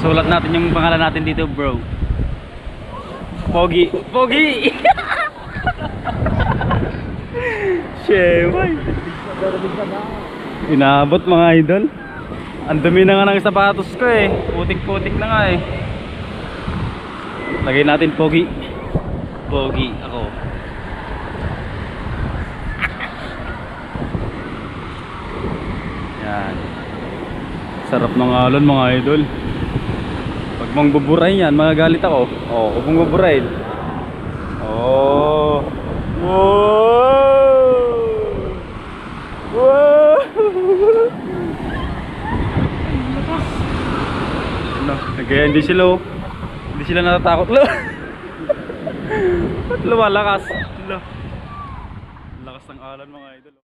Sulat natin yung pangalan natin dito, bro. Pogi. Pogi! Siyempre. Inabot mga idol. Ang dumi na nga ng sapatos ko eh. Putik-putik na nga eh. Lagay natin pogi. Pogi ako. Yan. Sarap ng alon mga idol. Pag mong buburay yan, magagalit ako. Oh, huwag mong buburay. Oh. Wow! Wow! Ano, nagaya hindi sila oh. Hindi sila natatakot. Lo. Lumalakas? Lo. Lakas ng alon mga idol.